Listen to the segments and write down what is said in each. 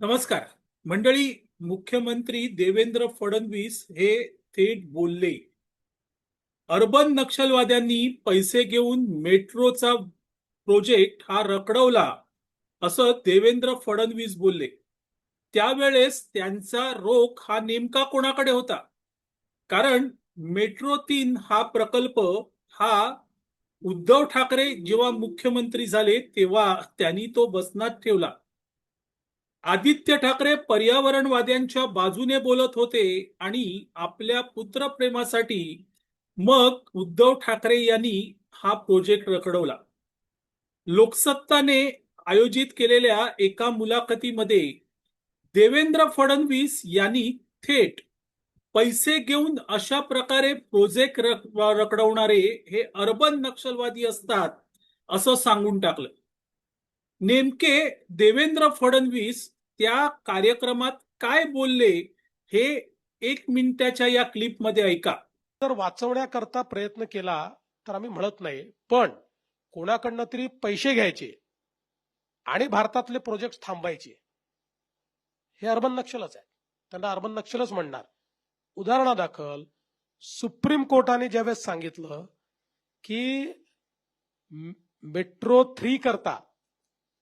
नमस्कार. मंडळी मुख्यमंत्री देवेंद्र फडणवीस हे थेट बोलले. अर्बन नक्षलवाद्यांनी पैसे घेऊन मेट्रोचा प्रोजेक्ट हा रखडवला असं देवेंद्र फडणवीस बोलले. त्यावेळेस त्यांचा रोख हा नेमका कोणाकडे होता? कारण मेट्रो तीन हा प्रकल्प हा उद्धव ठाकरे जेव्हा मुख्यमंत्री झाले तेव्हा त्यांनी तो बसनात ठेवला. आदित्य ठाकरे पर्यावरणवाद्यांच्या बाजूने बोलत होते आणि आपल्या पुत्रप्रेमासाठी मग उद्धव ठाकरे यांनी हा प्रोजेक्ट रखडवला. लोकसत्ताने आयोजित केलेल्या एका मुलाखतीमध्ये देवेंद्र फडणवीस यांनी थेट पैसे घेऊन अशा प्रकारे प्रोजेक्ट रक- रखडवणारे हे अर्बन नक्षलवादी असतात असं सांगून टाकलं. नेमके देवेंद्र फडणवीस त्या कार्यक्रमात काय बोलले हे एक मिनिटाच्या या क्लिपमध्ये ऐका. जर वाचवण्याकरता प्रयत्न केला तर आम्ही म्हणत नाही. पण कोणाकडनं तरी पैसे घ्यायचे आणि भारतातले प्रोजेक्ट थांबायचे हे अर्बन नक्षलच आहे. त्यांना अर्बन नक्षलच म्हणणार. उदाहरणादाखल सुप्रीम कोर्टाने ज्यावेळेस सांगितलं की मेट्रो थ्री करता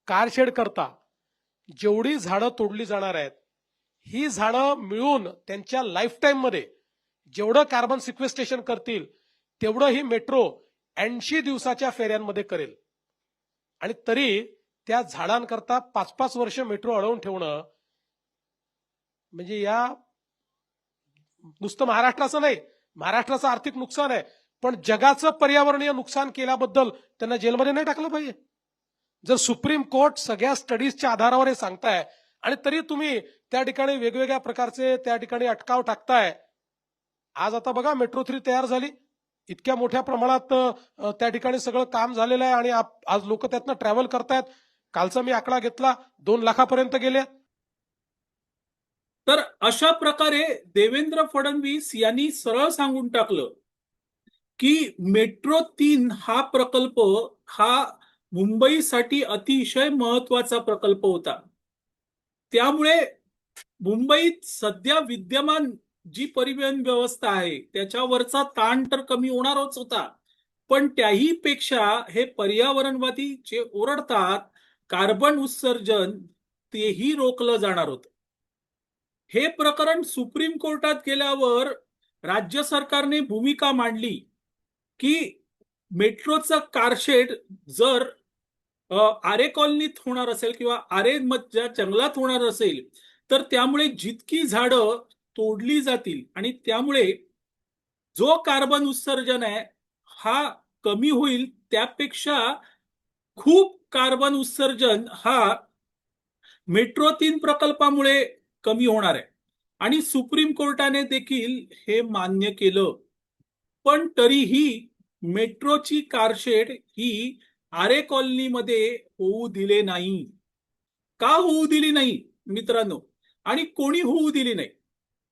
कारशेड करता जेवढी झाडं तोडली जाणार आहेत ही झाडं मिळून त्यांच्या लाईफ टाईममध्ये जेवढं कार्बन सिक्वेस्टेशन करतील तेवढं ही मेट्रो ऐंशी दिवसाच्या फेऱ्यांमध्ये करेल. आणि तरी त्या झाडांकरता पाच पाच वर्ष मेट्रो अडवून ठेवणं म्हणजे या नुसतं महाराष्ट्राचं नाही महाराष्ट्राचं आर्थिक नुकसान आहे पण जगाचं पर्यावरणीय नुकसान केल्याबद्दल त्यांना जेलमध्ये नाही टाकलं पाहिजे. जर सुप्रीम कोर्ट सगळ्या स्टडीजच्या आधारावर हे सांगताय आणि तरी तुम्ही त्या ठिकाणी वेगवेगळ्या प्रकारचे त्या ठिकाणी अटकाव टाकताय आज आता बघा मेट्रो थ्री तयार झाली. इतक्या मोठ्या प्रमाणात त्या ठिकाणी सगळं काम झालेलं आहे आणि आज लोक त्यातनं ट्रॅव्हल करतायत. कालचा मी आकडा घेतला दोन लाखापर्यंत गेले. तर अशा प्रकारे देवेंद्र फडणवीस यांनी सरळ सांगून टाकलं की मेट्रो तीन हा प्रकल्प हा मुंबईसाठी अतिशय महत्त्वाचा प्रकल्प होता. त्यामुळे मुंबईत सध्या विद्यमान जी परिवहन व्यवस्था आहे त्याच्यावरचा ताण तर कमी होणारच होता. पण त्याही पेक्षा हे पर्यावरणवादी जे ओरडतात कार्बन उत्सर्जन तेही रोखलं जाणार होतं. हे प्रकरण सुप्रीम कोर्टात गेल्यावर राज्य सरकारने भूमिका मांडली की मेट्रोचं कारशेड जर आरे कॉलनीत होणार असेल किंवा आरे मधल्या जंगलात होणार असेल तर त्यामुळे जितकी झाडं तोडली जातील आणि त्यामुळे जो कार्बन उत्सर्जन आहे हा कमी होईल त्यापेक्षा खूप कार्बन उत्सर्जन हा मेट्रो तीन प्रकल्पामुळे कमी होणार आहे. आणि सुप्रीम कोर्टाने देखील हे मान्य केलं. पण तरीही मेट्रोची कारशेड ही आरे कॉलनीमध्ये होऊ दिले नाही. का होऊ दिली नाही मित्रांनो? आणि कोणी होऊ दिली नाही?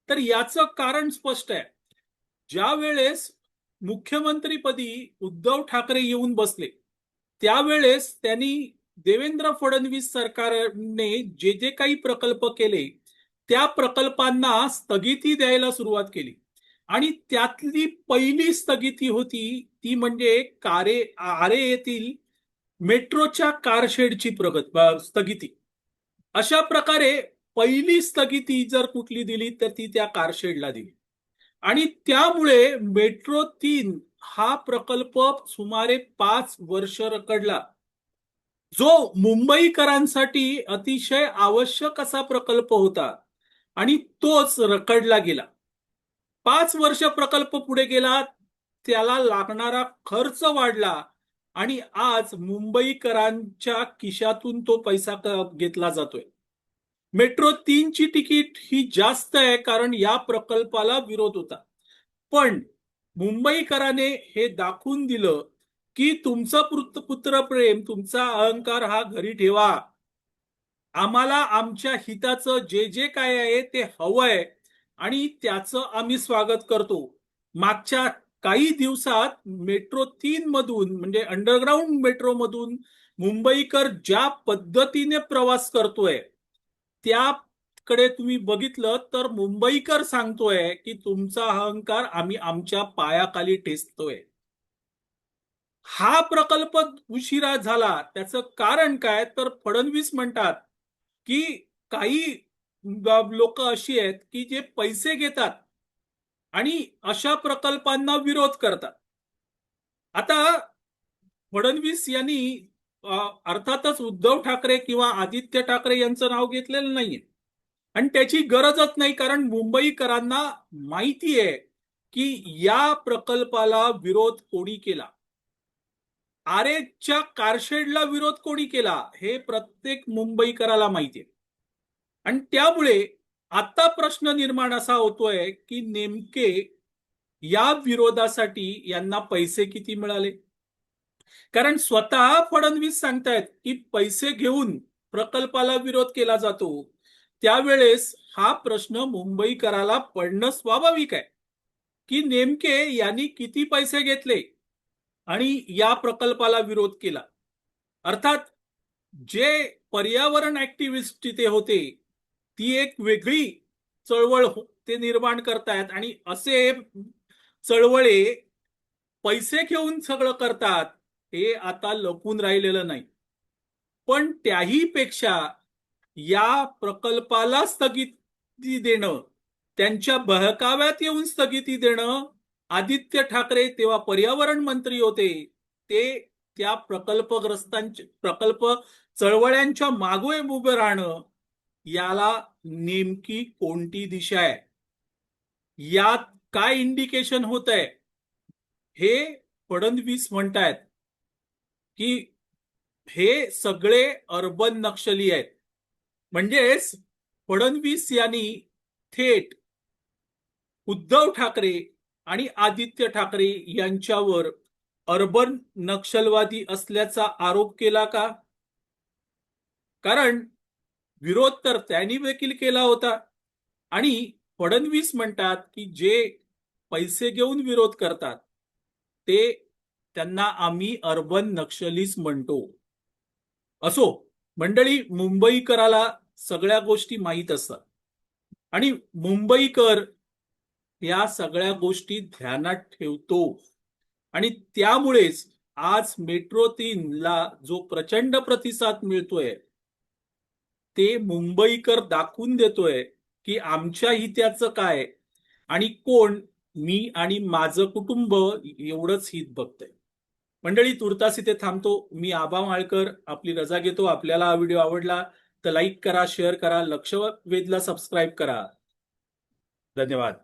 तर याचं कारण स्पष्ट आहे. ज्या वेळेस मुख्यमंत्रीपदी उद्धव ठाकरे येऊन बसले त्यावेळेस त्यांनी देवेंद्र फडणवीस सरकारने जे जे काही प्रकल्प केले त्या प्रकल्पांना स्थगिती द्यायला सुरुवात केली. आणि त्यातली पहिली स्थगिती होती ती म्हणजे कारे आरे येथील मेट्रोच्या कारशेडची प्रगत स्थगिती. अशा प्रकारे पहिली स्थगिती जर कुठली दिली तर ती त्या कारशेडला दिली. आणि त्यामुळे मेट्रो तीन हा प्रकल्प सुमारे पाच वर्ष रखडला. जो मुंबईकरांसाठी अतिशय आवश्यक असा प्रकल्प होता आणि तोच रखडला गेला. पाच वर्ष प्रकल्प पुढे गेला त्याला लागणारा खर्च वाढला आणि आज मुंबईकरांच्या खिशातून तो पैसा घेतला जातोय. मेट्रो तीनची तिकीट ही जास्त आहे कारण या प्रकल्पाला विरोध होता. पण मुंबईकराने हे दाखवून दिलं की तुमचं पुत्र पुत्रप्रेम तुमचा अहंकार हा घरी ठेवा. आम्हाला आमच्या हिताचं जे जे काय आहे ते हवंय आणि त्याचं आम्ही स्वागत करतो. मागच्या काही दिवसात मेट्रो तीन मधून म्हणजे अंडरग्राऊंड मेट्रो मधून मुंबईकर ज्या पद्धतीने प्रवास करतोय त्याकडे तुम्ही बघितलं तर मुंबईकर सांगतोय की तुमचा अहंकार आम्ही आमच्या पायाखाली ठेचतोय. हा प्रकल्प उशिरा झाला. त्याचं कारण काय? तर फडणवीस म्हणतात की काही लोक अशी आहेत की जे पैसे घेतात आणि अशा प्रकल्पांना विरोध करतात. आता फडणवीस यांनी अर्थातच उद्धव ठाकरे किंवा आदित्य ठाकरे यांचं नाव घेतलेलं नाहीये. आणि त्याची गरजच नाही कारण मुंबईकरांना माहिती आहे की या प्रकल्पाला विरोध कोणी केला? आरेच्या कारशेडला विरोध कोणी केला? हे प्रत्येक मुंबईकराला माहिती आहे. आणि त्यामुळे आता प्रश्न निर्माण असा होतोय की नेमके या विरोधासाठी यांना पैसे किती मिळाले? कारण स्वतः फडणवीस सांगतायत की पैसे घेऊन प्रकल्पाला विरोध केला जातो. त्यावेळेस हा प्रश्न मुंबईकराला पडणं स्वाभाविक आहे. की नेमके यांनी किती पैसे घेतले आणि या प्रकल्पाला विरोध केला? अर्थात जे पर्यावरण ऍक्टिव्हिस्ट तिथे होते ती एक वेगळी चळवळ हो-, ते निर्माण करतायत आणि असे चळवळे पैसे घेऊन सगळं करतात हे आता लपून राहिलेलं नाही. पण त्याही पेक्षा या प्रकल्पाला स्थगिती देणं त्यांच्या बहकाव्यात येऊन स्थगिती देणं आदित्य ठाकरे तेव्हा पर्यावरण मंत्री होते ते त्या प्रकल्पग्रस्तांच्या प्रकल्प चळवळ्यांच्या मागोय उभं राहणं याला नेमकी कोणती दिशा आहे? यात काय इंडिकेशन होत आहे हे फडणवीस म्हणतायत की हे सगळे अर्बन नक्षली आहेत. म्हणजेच फडणवीस यांनी थेट उद्धव ठाकरे आणि आदित्य ठाकरे यांच्यावर अर्बन नक्षलवादी असल्याचा आरोप केला का? कारण विरोध तर त्यांनी देखील केला होता. आणि फडणवीस म्हणतात की जे पैसे घेऊन विरोध करतात ते त्यांना आम्ही अर्बन नक्षलीच म्हणतो. असो मंडळी मुंबईकराला सगळ्या गोष्टी माहीत असतात. आणि मुंबईकर या सगळ्या गोष्टी ध्यानात ठेवतो. आणि त्यामुळेच आज मेट्रो तीन ला जो प्रचंड प्रतिसाद मिळतोय ते मुंबईकर दाखवून देतोय की आमच्या हित्याचं काय आणि कोण? मी आणि माझं कुटुंब एवढंच हित बघतंय. मंडळी तुर्तास इथे थांबतो. मी आबा माळकर आपली रजा घेतो. आपल्याला हा व्हिडिओ आवडला तर लाईक करा शेअर करा लक्ष वेधला सबस्क्राईब करा. धन्यवाद.